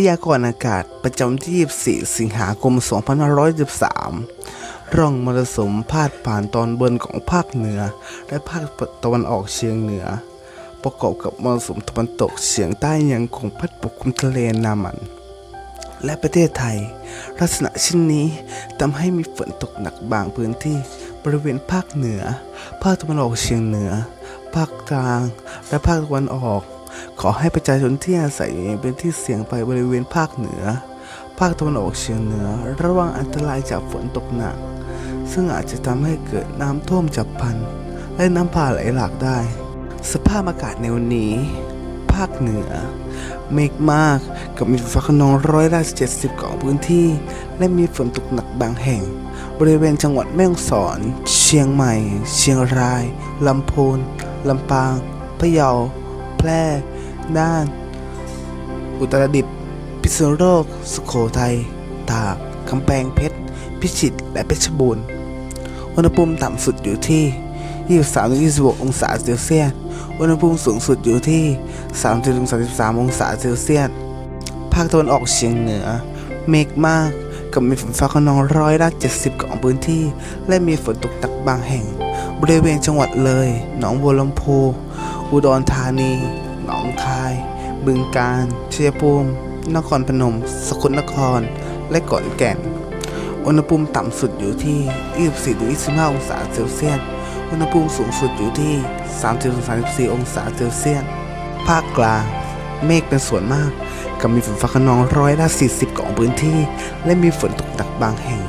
พยากรณ์อากาศประจำที่ 24 สิงหาคม 2513 ร่องมรสุมพาดผ่านตอนบนของภาคเหนือ และภาคตะวันออกเฉียงเหนือ ประกอบกับมรสุมตะวันตกเฉียงใต้ยังคงพัดปกคลุมทะเลนามัน และประเทศไทย ลักษณะเช่นนี้ทำให้มีฝนตกหนักบางพื้นที่บริเวณภาคเหนือ ภาคตะวันออกเฉียงเหนือ ภาคกลาง และภาคตะวันออก ขอให้ประชาชนที่อาศัยอยู่ในพื้นที่เสี่ยงไปบริเวณภาคเหนือ ภาคตะวันออกเฉียงเหนือ ระวังอันตรายจากฝนตกหนัก ซึ่งอาจจะทำให้เกิดน้ำท่วมฉับพลัน และน้ำป่าไหลหลากได้ สภาพอากาศในวันนี้ ภาคเหนือ เมฆมากกับมีฝนฟ้าขนองร้อยละ70ของพื้นที่ และมีฝนตกหนักบางแห่ง บริเวณจังหวัดแม่ฮ่องสอน เชียงใหม่ เชียงรายลำพูนลำปางพะเยา แพร่ น่าน อุตรดิตถ์พิษณุโลก สุโขทัย ตาก กำแพงเพชร พิจิตร และเพชรบูรณ์ อุณหภูมิต่ำสุดอยู่ที่ 23-26 องศาเซลเซียส อุณหภูมิสูงสุดอยู่ที่ 30-33 องศาเซลเซียส ภาคตะวันออกเฉียงเหนือ เมฆมากกับมีฝนฟ้าขนองร้อยละ 70 ของพื้นที่ และมีฝนตกหนักบางแห่ง บริเวณจังหวัดเลย หนองบัวลำพู อุดรธานี หนองคาย บึงกาฬชัยภูมิ นครพนม สกลนคร และขอนแก่น อุณหภูมิต่ำสุดอยู่ที่24-25 องศาเซลเซียส อุณหภูมิสูงสุดอยู่ที่ 30-34 องศาเซลเซียส ภาคกลาง เมฆเป็นส่วนมาก กับมีฝนฟ้าขนองร้อยละ 40 ของพื้นที่ และมีฝนตกหนักบางแห่ง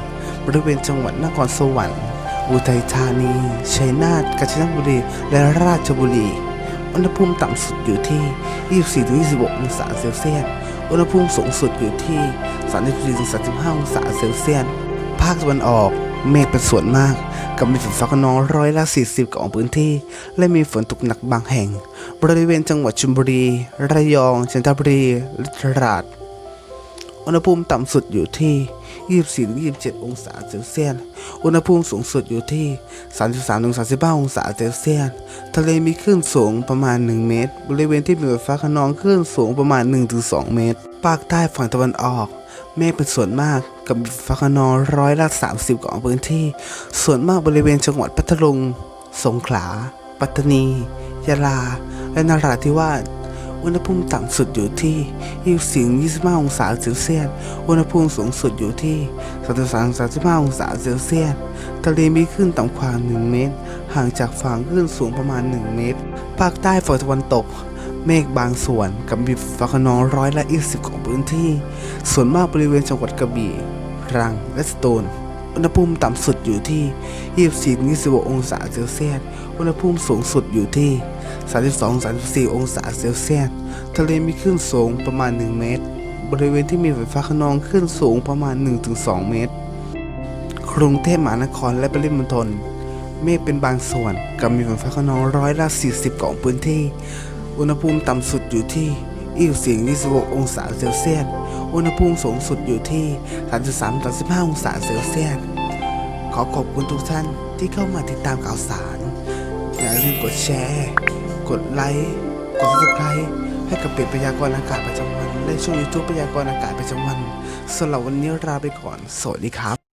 บริเวณจังหวัดนครสวรรค์อุทัยธานี ชัยนาท กาญจนบุรี และราชบุรี อุณหภูมิต่ำสุดอยู่ที่ 24-26 องศาเซลเซียส อุณหภูมิสูงสุดอยู่ที่ 34-35 องศาเซลเซียส ภาคตะวันออกเมฆเป็นส่วนมาก กับมีฝนฟ้าขนองร้อยละ 40 ของพื้นที่ และมีฝนตกหนักบางแห่ง บริเวณจังหวัดชลบุรี ระยอง จันทบุรีและตราด อุณหภูมิต่ำสุดอยู่ที่ 24-27 องศาเซลเซียส อุณหภูมิสูงสุดอยู่ที่ 33-35 องศาเซลเซียส ทะเลมีคลื่นสูงประมาณ 1 เมตร บริเวณที่มีฝนฟ้าขนองคลื่นสูงประมาณ 1-2 เมตร ภาคใต้ฝั่งตะวันออก เมฆเป็นส่วนมากกับฟ้าขนองร้อยละ 30 ของพื้นที่ ส่วนมากบริเวณจังหวัดพัทลุง สงขลา ปัตตานี ยะลา และนราธิวาส อุณหภูมิต่ำสุดอยู่ที่ 24-25 องศาเซลเซียส อุณหภูมิสูงสุดอยู่ที่ 33-35 องศาเซลเซียส ทะเลมีคลื่นต่ำกว่า 1 เมตร ห่างจากฝั่งคลื่นสูงประมาณ 1 เมตร ภาคใต้ฝั่งตะวันตก เมฆบางส่วนกับมีฝนฟ้าขนองร้อยละ20ของพื้นที่ ส่วนมากบริเวณจังหวัดกระบี่ รัง และสตูล อุณหภูมิต่ำสุดอยู่ที่ 24-26 องศาเซลเซียส อุณหภูมิสูงสุดอยู่ที่ 32-34 องศาเซลเซียส ทะเลมีคลื่นสูงประมาณ 1 เมตร บริเวณที่มีฝนฟ้าขนองคลื่นสูงประมาณ 1-2 เมตร กรุงเทพมหานครและปริมณฑล เมฆเป็นบางส่วนกับมีฝนฟ้าขนองร้อยละ 40 ของพื้นที่ อุณหภูมิต่ำสุดอยู่ที่ 24-26 องศาเซลเซียส อุณหภูมิสูงสุดอยู่ที่ 33-35 องศาเซลเซียส ขอขอบคุณทุกท่านที่เข้ามาติดตามข่าวสาร อย่าลืมกดแชร์ กดไลค์ กด subscribe ให้กับเพจพยากรณ์อากาศประจำวัน และช่อง YouTube พยากรณ์อากาศประจำวันสำหรับวันนี้ลาไปก่อน สวัสดีครับ